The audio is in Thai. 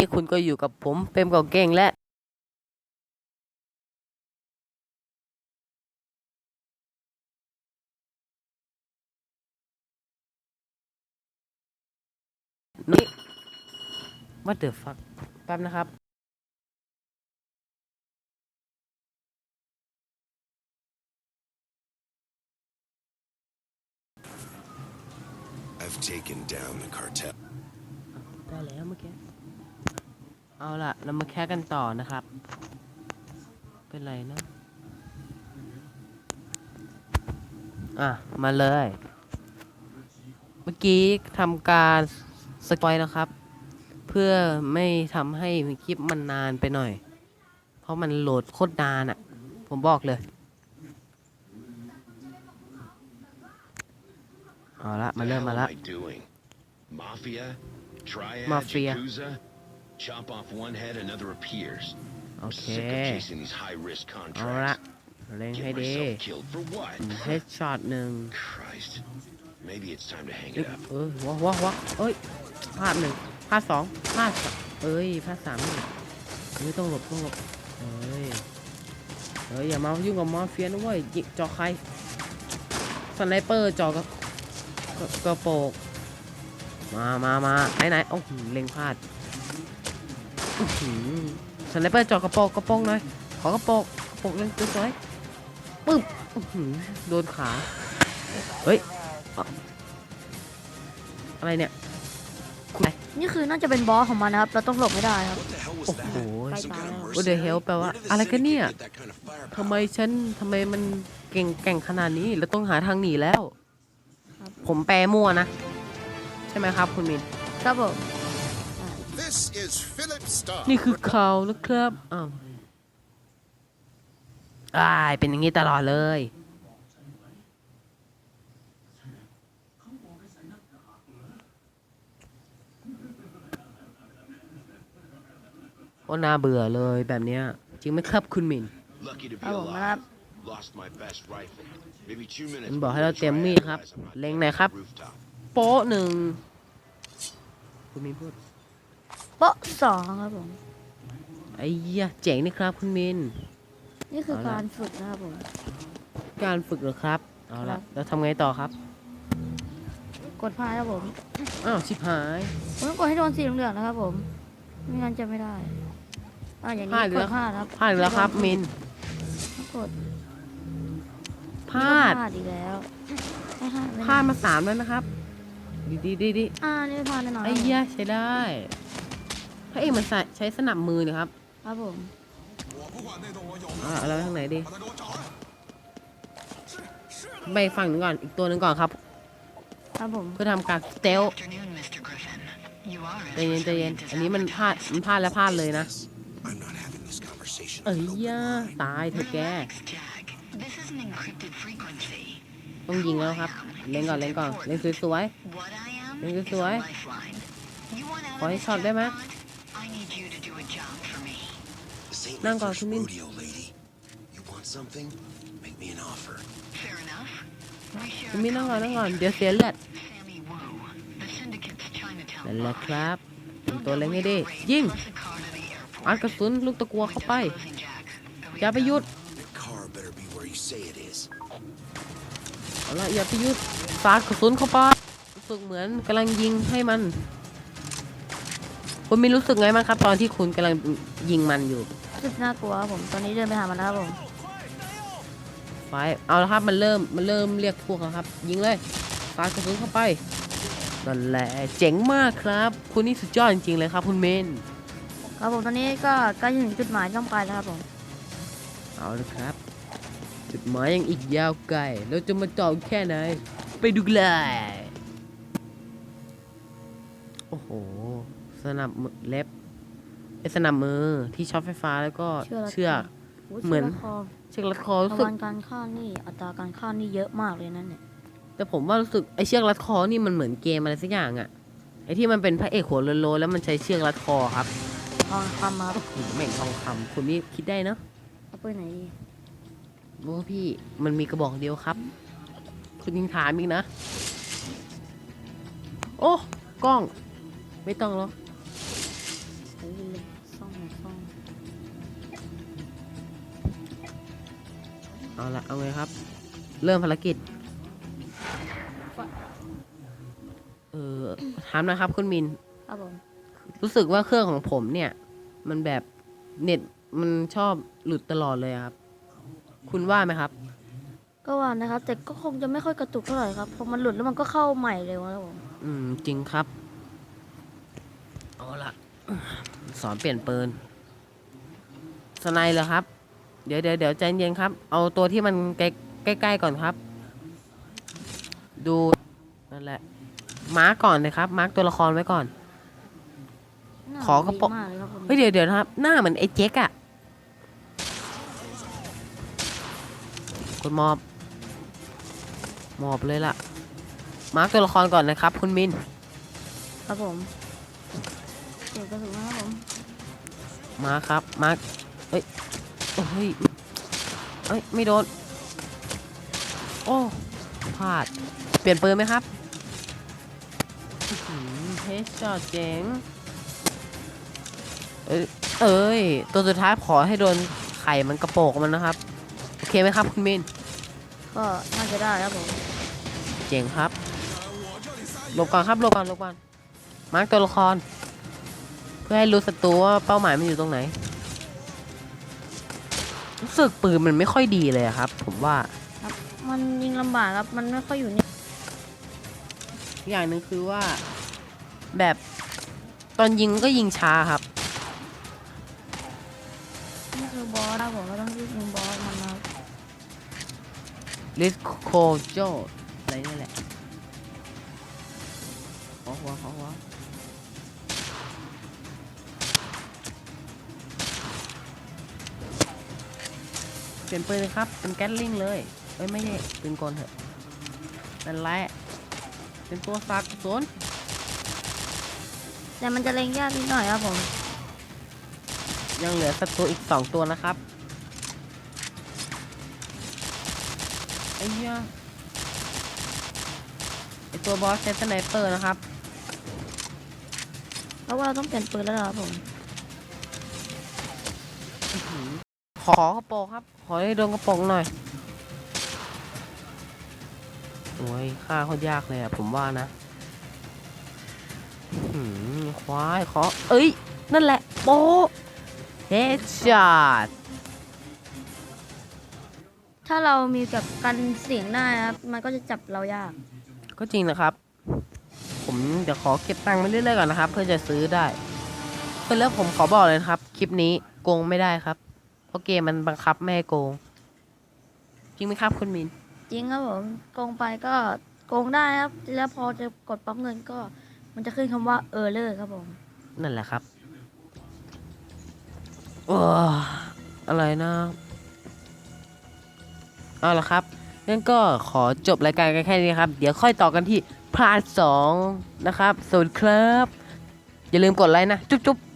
ที่คุณก็อยู่กับผมเปรมเก่าเก่งและนี่ what the fuck แป๊บนะครับ I've taken down the cartel. ได้แล้วเมื่อกี้ เอาล่ะ เรามาแค่กันต่อนะครับ เป็นไรนะอะ มาเลย เมื่อกี้ทำการสปอยนะครับ เพื่อไม่ทำให้คลิปมันนานไปหน่อย เพราะมันโหลดโคตรนานอะ่ะ ผมบอกเลย เอาละ มา The เริ่ม hell มา am ละ I doing? Mafia? Triad? Mafia. Yakuza? Chop off one head, another appears. โอ I'm เค sick of chasing these high-risk เอาละ contracts. เล็ง Get ให้ดี myself killed for what? เฮดช็อตหนึ่ง Christ. Maybe it's time to hang เอ้ย it up. เออวะวะวะเอ้ยพลาดหนึ่งพลาดสองพลาดสามเอ้ยพลาดสามนี่ไม่ต้องหลบต้องหลบเอ้ยเอ้ยอย่ามายุ่งกับมาเฟียนะเว้ยยิงจอใครสไนเปอร์จอกระกระกระโปรงมามามาไหนไหนโอ้โหเล็งพลาดอื้อหือ สไนเปอร์จอกระโปรงกระโปรงหน่อยขอกระโปรงกระโปรงเล็งสวยๆปึ๊บอื้อหือโดนขาเฮ้ยอะไรเนี่ยคุณนี่คือน่าจะเป็นบอสของมันนะครับ เราต้องหลบไม่ได้ครับ What the hell was โอ้โห that? ใกล้ตายแล้ว What the hell แปลว่า Where did the อะไรกันเนี่ย syndicate get that kind of firepower? ทำไมฉันทำไมมันเก่งแกร่งขนาดนี้แล้วต้องหาทางหนีแล้วครับผมแปลมั่วนะ ใช่ไหมครับคุณมิน ครับผม นี่คือข่าวนะครับอ้าวอ้ายเป็นอย่างนี้ตลอดเลย โอ้น่าเบื่อเลยแบบเนี้ยจริงไหมครับคุณมิน Lucky to be ครับผมนะครับ alive. Lost my best rifle. Maybe two minutes มันบอกให้เรา before เตรียม Triad มีดครับ realize I'm not เล็ง getting ไหนอยครับ off the rooftop. โป๊ะหนึ่งคุณมินพูด โป๊ะสองครับผม ไอ้เหี้ยเจ๋งนี่ครับคุณมิน นี่คือเอาละ การฝึกนะครับผม การฝึกเหรอครับ เอาครัละบ แล้วทำไงต่อครับกดพลาดครับผมอ้าวชิบหายผมต้องกดให้โดนสีเหลืองๆนะครับผมไม่งั้นจะไม่ได้อ่าอย่างพลานี้ดอีกกแล้ดวพลาดครับพลาดอีกแล้วครับมินกดพลาดพลาดอีกแล้วไม่พลาดไม่พลาดมาสามแล้วนะครับ ดีดีดีดีอ่านี่พลาดแน่นอนไอ้เหี้ยใช้ได้ พระเอกมันใส่ใช้สนับมือนะครับครับผมเอาละแล้วทางไหนดีไปฝั่งหนึงก่อนอีกตัวหนึ่งก่อนครับ ครับผมเพื่อทำการสเตล afternoon, Mr. Griffin. You are ใจเย็น as ใจเย็น resilient as อันนี้มัน ever. พลาดมันพลาดแล้วพลาดเลยนะ I'm not having this conversation. เอ้ย with an open ย่า mind. ตายเธอะแก Relax, Jack. This is an encrypted frequency. ต้องยิงแล้วครับ เล่นก่อนเล่นก่อนเล่นสวย What I am Lên is cái a suối. lifeline. You want out ขอ of ให้ this ช็อตได้ไหม jackpot? I need you to do a job for me. This ain't Đang my còn first không biết. rodeo, lady. You want something? Make me an offer. Fair enough. We share คุณมิน a นั่งก่อนนั่งก่อน common เดี๋ยวเสียเลือด agent, Sammy Wu, the syndicate's Chinatown นั่นแหละ boss. ครับเป็น They'll ตัวเล็ง double ให้ดี your rate ยิง plus a car to the airport. อัดกระสุนลูกตะกัวเข้าไป Windows closing, Jack. Are we อย่าไป done? หยุด The car better be where you say it is. เอาละอย่าไปหยุดสาดกระสุนเข้าไปรู้สึกเหมือนกำลังยิงให้มัน คุณมีรู้สึกไงบ้างครับ ตอนที่คุณกำลังยิงมันอยู่รู้สึกน่ากลัวครับผม ตอนนี้เดินไปหามันแล้วครับผม ไฟเอาละครับมันเริ่มมันเริ่มเรียกพวกแล้วครับ ยิงเลยสาดกระสุนเข้าไปนั่นแหละเจ๋งมากครับ คุณนี่สุดยอดจริงๆเลยครับ คุณเมนครับผมตอนนี้ก็ใกล้จะถึงจุดหมายที่ต้องไปแล้วครับผม เอาละครับ จุดหมายยังอีกยาวไกลเราจะมาเจาะแค่ไหน ไปดูกันเลยโอ้โห สนับมือเล็บไอสนับมือที่ช็อตไฟฟ้าแล้วก็เชืเชืออกกโยเหมือนเชือกรัดคอเชือกรัดคอรู้ประสึกมาณการฆ่านี่อัตราการฆ่านี่เยอะมากเลยนั่นเนี่ยแต่ผมว่ารู้สึกไอเชือกรัดคอนี่มันเหมือนเกมอะไรสักอย่างอะไอที่มันเป็นพระเอกหัวโลนๆแล้วมันใช้เชือกรัดคอครับทองคำมาหืมแม่งทองคำคุณนี่คิดได้เนอะเอาไปไหนดีโอ้พี่มันมีกระบอกเดียวครับ คุณยิงถามอีกนะ โอ้กล้อง ไม่ต้องหรอก เอาละเอาไงครับ เริ่มภารกิจ เออถามหนะครับคุณมิน ครับผม รู้สึกว่าเครื่องของผมเนี่ย มันแบบเน็ตมันชอบหลุดตลอดเลยอะครับ คุณว่าไหมครับ ก็ว่านะครับ แต่ก็คงจะไม่ค่อยกระตุกเท่าไหร่ครับพอมันหลุดแล้วมันก็เข้าใหม่เลยครับผมอืม จริงครับ เอาละสอนเปลี่ยนปืนสไนเหรอครับ เดี๋ยวเดี๋ยวเดี๋ยวใจเย็นครับ เอาตัวที่มันใกล้ใกล้ๆก่อนครับ ดูนั่นแหละ มาร์กก่อนเลยครับ มาร์กตัวละครไว้ก่อนหน้าขอกระโปรงดีมากเลยครับผมเฮ้ยเดี๋ยวเดี๋ยวนะครับ หน้าเหมือนไอ้เจ๊กอะกดมอบ มอบเลยล่ะ มาร์กตัวละครก่อนนะครับ คุณมิน ครับผมเก็บกระสุนนะครับผม มาครับ มาเอ้ย โอ้ยเอ้ยไม่โดน โอ้พลาด เปลี่ยนปืนไหมครับเฮดช็อตเจ๋ง เอ้ยเอ้ย ตัวสุดท้ายขอให้โดนไข่มันกระโปกมันนะครับ โอเคไหมครับคุณมิน ก็น่าจะได้ครับผม เจ๋งครับหลบก่อนครับหลบก่อนหลบก่อนมาร์กตัวละคร เพื่อให้รู้ศัตรูว่าเป้าหมายมันอยู่ตรงไหน รู้สึกปืนมันไม่ค่อยดีเลยอะครับ ผมว่ามันยิงลำบากครับ มันไม่ค่อยอยู่นี่อย่างหนึ่งคือว่า แบบตอนยิงก็ยิงช้าครับ นี่คือบอสครับผมก็ต้องรีบยิงบอสมันนะครับลิสโคโจอะไรนี่แหละขอหัวขอหัว เปลี่ยนปืนเลยครับ เป็นแก๊สลิงเลยเอ้ยไม่ใช่ปืนกลเถอะนั่นแหละเป็นตัวสักสนแต่มันจะเล็งยากนิดหน่อยครับผม ยังเหลือศัตรูอีกสองตัวนะครับไอ้เหี้ยไอตัวบอสใช้สไนเปอร์นะครับ เพราะว่าเราต้องเปลี่ยนปืนแล้วเหรอครับผม ขอกระโปรงครับ ขอให้โดนกระโปรงหน่อย โอ้ยฆ่าโคตรยากเลยอะผมว่านะอื้อหือควายขอ เอ้ย นั่นแหละ โป๊เฮดช็อตถ้าเรามีกับกันเสียงได้ครับ มันก็จะจับเรายาก ก็จริงนะครับ ผมเดี๋ยวขอเก็บตังค์ไปเรื่อยๆก่อนนะครับ เพื่อจะซื้อได้เพื่อนแล้วผมขอบอกเลยนะครับ คลิปนี้โกงไม่ได้ครับ เพราะเกมมันบังคับไม่ให้โกง จริงไหมครับคุณมิน จริงครับผมโกงไปก็โกงได้ครับ แล้วพอจะกดปั๊มเงินก็ มันจะขึ้นคำว่าเออร์เลอร์ครับผมนั่นแหละครับโอ้อะไรนะเอาละครับงั้นก็ขอจบรายการกันแค่นี้ครับ เดี๋ยวค่อยต่อกันที่พาร์ทสองนะครับสวัสดีครับ อย่าลืมกดไลค์นะ จุ๊บๆ